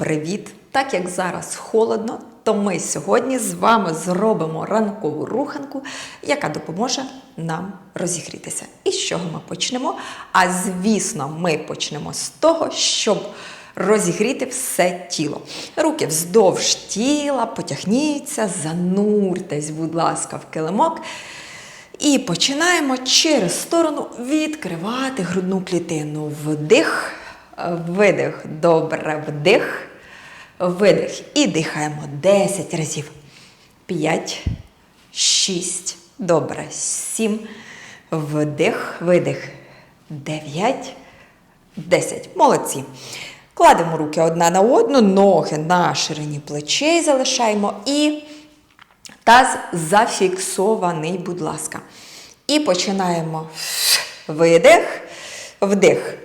привіт! Так як зараз холодно, то ми сьогодні з вами зробимо ранкову руханку, яка допоможе нам розігрітися. І з чого ми почнемо? А звісно, ми почнемо з того, щоб розігріти все тіло. Руки вздовж тіла, потягніться, зануртесь, будь ласка, в килимок. І починаємо через сторону відкривати грудну клітину. Вдих, видих. Добре, вдих, видих. І дихаємо 10 разів. 5, 6, добре, 7, вдих, видих. 9, 10. Молодці. Кладемо руки одна на одну, ноги на ширині плечей залишаємо і Таз зафіксований, будь ласка. І починаємо видих, вдих,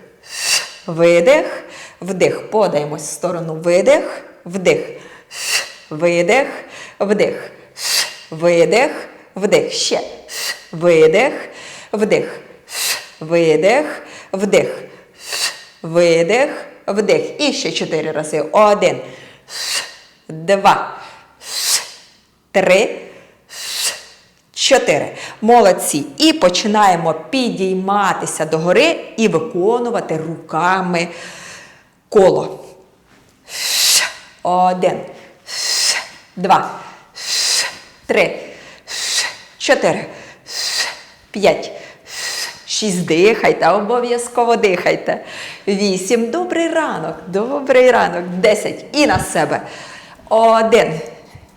видих, вдих. Подаємось в сторону видих, вдих, видих, вдих, видих, вдих. Ще. Видих, вдих, видих, вдих, видих, вдих. І ще чотири рази. Один, два. Три, чотири. Молодці. І починаємо підійматися догори і виконувати руками коло. Один, два, три, чотири, п'ять. Шість дихайте, обов'язково дихайте. Вісім. Добрий ранок. Добрий ранок. Десять. І на себе. Один,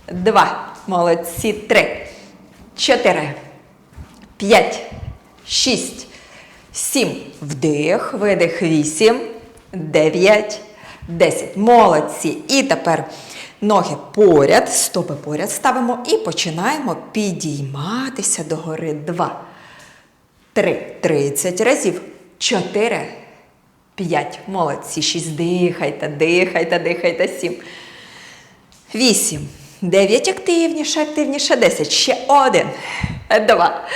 два. Молодці. Три, чотири, п'ять, шість, сім. Вдих, видих. Вісім, дев'ять, десять. Молодці. І тепер ноги поряд, стопи поряд ставимо і починаємо підійматися догори. Два, три, тридцять разів. Чотири, п'ять. Молодці. Шість. Дихайте, дихайте, дихайте. Сім. Вісім. Дев'ять активніше, активніше. Десять. Ще один. Два.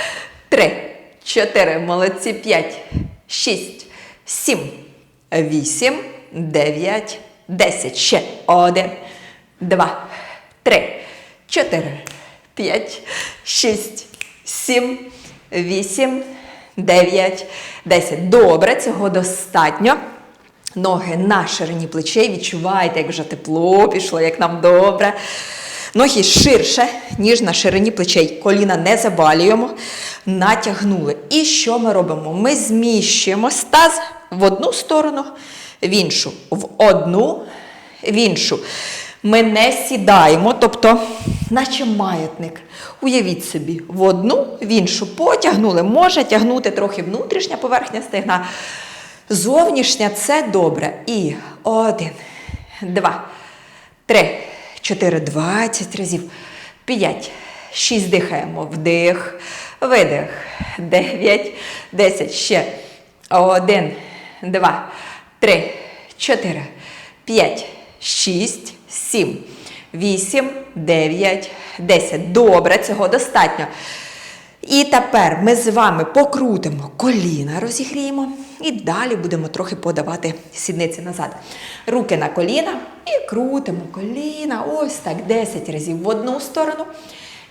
Три. Чотири. Молодці. П'ять. Шість. Сім. Вісім. Дев'ять. Десять. Ще один. Два. Три. Чотири. П'ять. Шість. Сім. Вісім. Дев'ять. Десять. Добре. Цього достатньо. Ноги на ширині плечей. Відчуваєте, як вже тепло пішло, як нам добре. Ноги ширше, ніж на ширині плечей. Коліна не забалюємо, натягнули. І що ми робимо? Ми зміщуємо стаз в одну сторону, в іншу, в одну, в іншу. Ми не сідаємо, тобто, наче маятник. Уявіть собі, в одну, в іншу потягнули. Може тягнути трохи внутрішня поверхня стегна. Зовнішня це добре. І один, два, три, чотири, двадцять разів. П'ять, шість дихаємо. Вдих, видих. Дев'ять, десять. Ще. Один, два, три, чотири, п'ять, шість, сім, вісім, дев'ять, десять. Добре, цього достатньо. І тепер ми з вами покрутимо коліна, розігріємо. І далі будемо трохи подавати сідниці назад. Руки на коліна і крутимо коліна. Ось так 10 разів в одну сторону.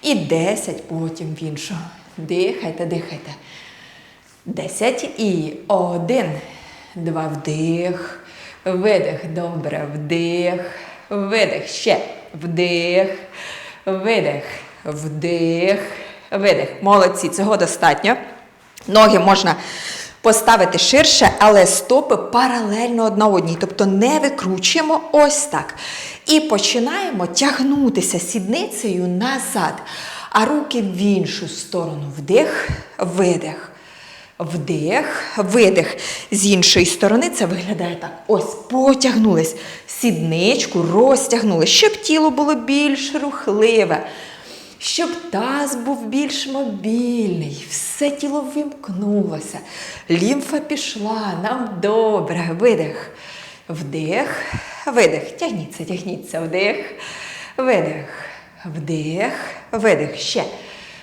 І 10 потім в іншу. Дихайте, дихайте. 10 і один, два вдих, видих. Добре, вдих, видих. Ще вдих, видих, вдих, видих. Молодці, цього достатньо. Ноги можна поставити ширше, але стопи паралельно одна одній. Тобто не викручуємо ось так. І починаємо тягнутися сідницею назад, а руки в іншу сторону. Вдих, видих. Вдих, видих. З іншої сторони це виглядає так. Ось, потягнулись. Сідничку розтягнули, щоб тіло було більш рухливе щоб таз був більш мобільний, все тіло вимкнулося, лімфа пішла, нам добре. Видих, вдих, видих. Тягніться, тягніться, вдих, видих, вдих, видих. Ще.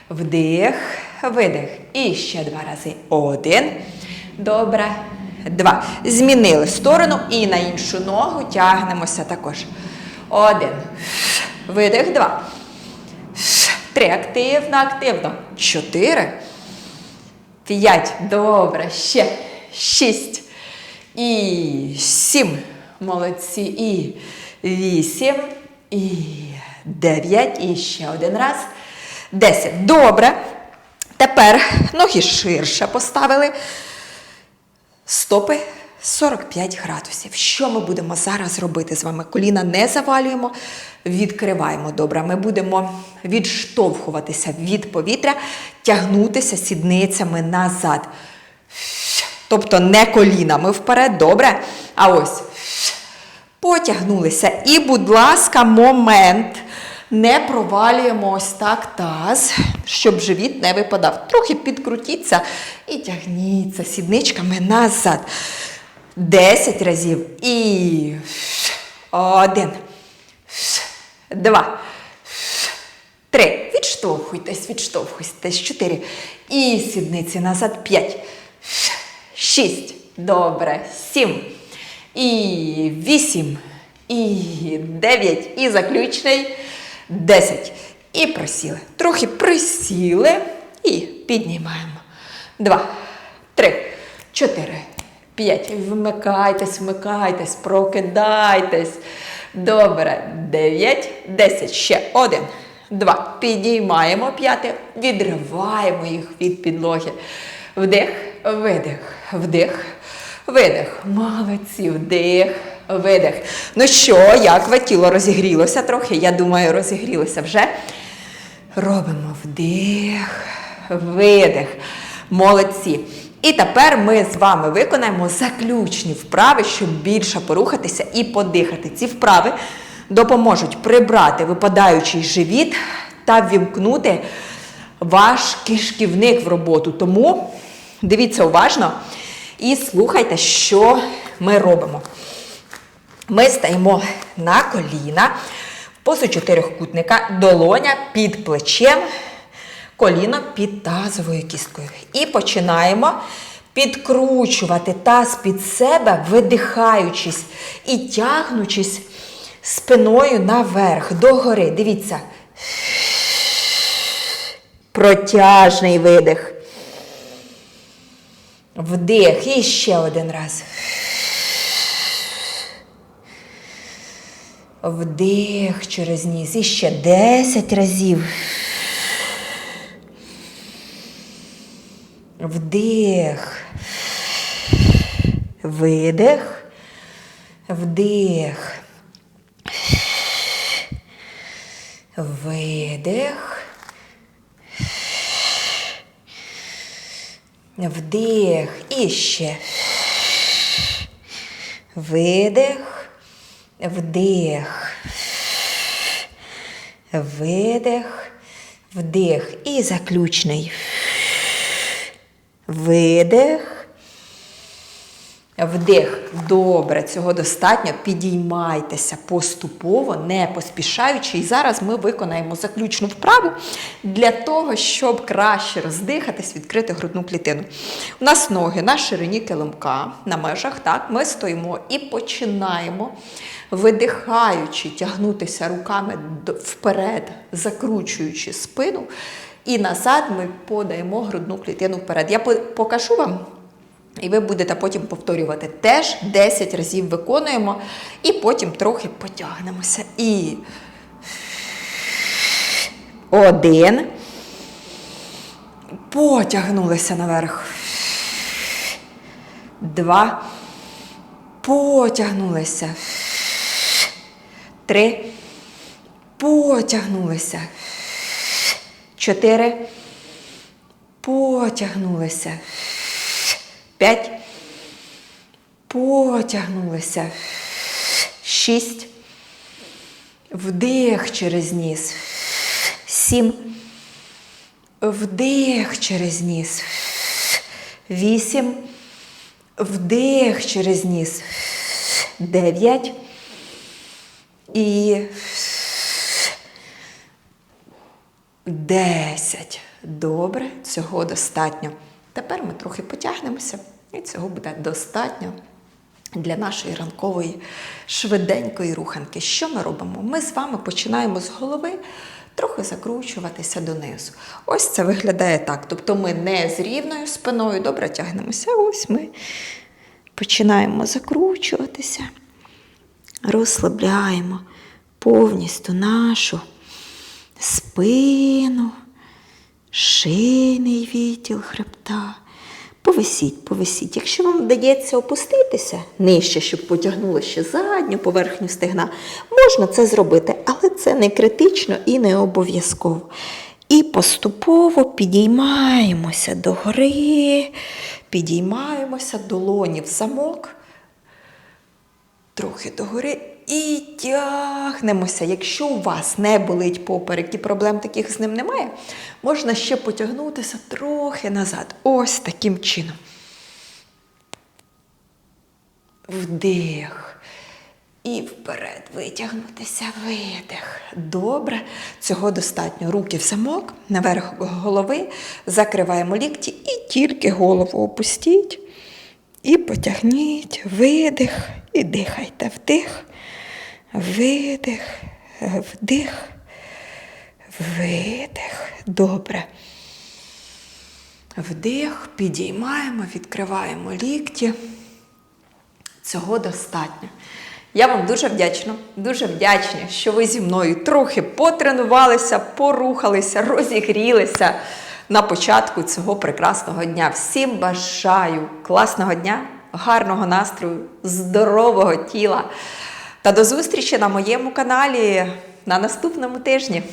Вдих, видих. І ще два рази. Один. Добре. два. Змінили сторону і на іншу ногу тягнемося також. Один. Видих, два. Три. Активно, активно. Чотири. П'ять. Добре. Ще. Шість. І сім. Молодці. І вісім. І дев'ять. І ще один раз. Десять. Добре. Тепер ноги ширше поставили. Стопи 45 градусів. Що ми будемо зараз робити з вами? Коліна не завалюємо, відкриваємо добре. Ми будемо відштовхуватися від повітря, тягнутися сідницями назад. Тобто не колінами вперед, добре. А ось потягнулися. І, будь ласка, момент. Не провалюємо ось так таз, щоб живіт не випадав. Трохи підкрутіться і тягніться сідничками назад. Десять разів. І один. Два. Три. Відштовхуйтесь, відштовхуйтесь. Чотири. І сідниці назад. П'ять. Шість. Добре. Сім. І вісім. І дев'ять. І заключний. Десять. І просіли. Трохи присіли. І піднімаємо. Два. Три. Чотири. П'ять. Вмикайтесь, вмикайтесь, прокидайтесь. Добре. Дев'ять. Десять. Ще один. Два. Підіймаємо п'яте. Відриваємо їх від підлоги. Вдих, видих, вдих, видих. Молодці, вдих, видих. Ну що, як ви тіло розігрілося трохи? Я думаю, розігрілося вже. Робимо вдих, видих. Молодці. І тепер ми з вами виконаємо заключні вправи, щоб більше порухатися і подихати. Ці вправи допоможуть прибрати випадаючий живіт та ввімкнути ваш кишківник в роботу. Тому дивіться уважно і слухайте, що ми робимо. Ми стаємо на коліна позу чотирьохкутника, долоня під плечем, коліно під тазовою кісткою. І починаємо підкручувати таз під себе, видихаючись і тягнучись спиною наверх, догори. Дивіться. Протяжний видих. Вдих. І ще один раз. Вдих через ніс. І ще 10 разів. Вдих. Видих. Вдих. Видих. Вдих. І ще. Видих. Вдих. Видих. Вдих. І заключний. Видих. Вдих. Добре, цього достатньо. Підіймайтеся поступово, не поспішаючи. І зараз ми виконаємо заключну вправу для того, щоб краще роздихатись, відкрити грудну клітину. У нас ноги на ширині килимка, на межах. Так, ми стоїмо і починаємо, видихаючи, тягнутися руками вперед, закручуючи спину. І назад ми подаємо грудну клітину вперед. Я покажу вам. І ви будете потім повторювати. Теж 10 разів виконуємо, і потім трохи потягнемося. І один. Потягнулися наверх. Два. Потягнулися. Три. Потягнулися. Чотири. Потягнулися. П'ять. Потягнулися. Шість. Вдих через ніс. Сім. Вдих через ніс. Вісім. Вдих через ніс. Дев'ять. І десять. Добре, цього достатньо. Тепер ми трохи потягнемося І цього буде достатньо для нашої ранкової швиденької руханки. Що ми робимо? Ми з вами починаємо з голови трохи закручуватися донизу. Ось це виглядає так. Тобто ми не з рівною спиною добре тягнемося. Ось ми починаємо закручуватися, розслабляємо повністю нашу спину, шийний відділ хребта. Повисіть, повисіть. Якщо вам вдається опуститися нижче, щоб потягнули ще задню поверхню стегна, можна це зробити, але це не критично і не обов'язково. І поступово підіймаємося до гори, підіймаємося долоні в замок, трохи догори і тягнемося. Якщо у вас не болить поперек і проблем таких з ним немає, можна ще потягнутися трохи назад. Ось таким чином. Вдих. І вперед витягнутися, видих. Добре. Цього достатньо. Руки в замок, наверх голови, закриваємо лікті і тільки голову опустіть. І потягніть, видих, і дихайте. Вдих, видих, вдих, видих. Добре. Вдих, підіймаємо, відкриваємо лікті. Цього достатньо. Я вам дуже вдячна, дуже вдячна, що ви зі мною трохи потренувалися, порухалися, розігрілися на початку цього прекрасного дня. Всім бажаю класного дня, гарного настрою, здорового тіла. Та до зустрічі на моєму каналі на наступному тижні.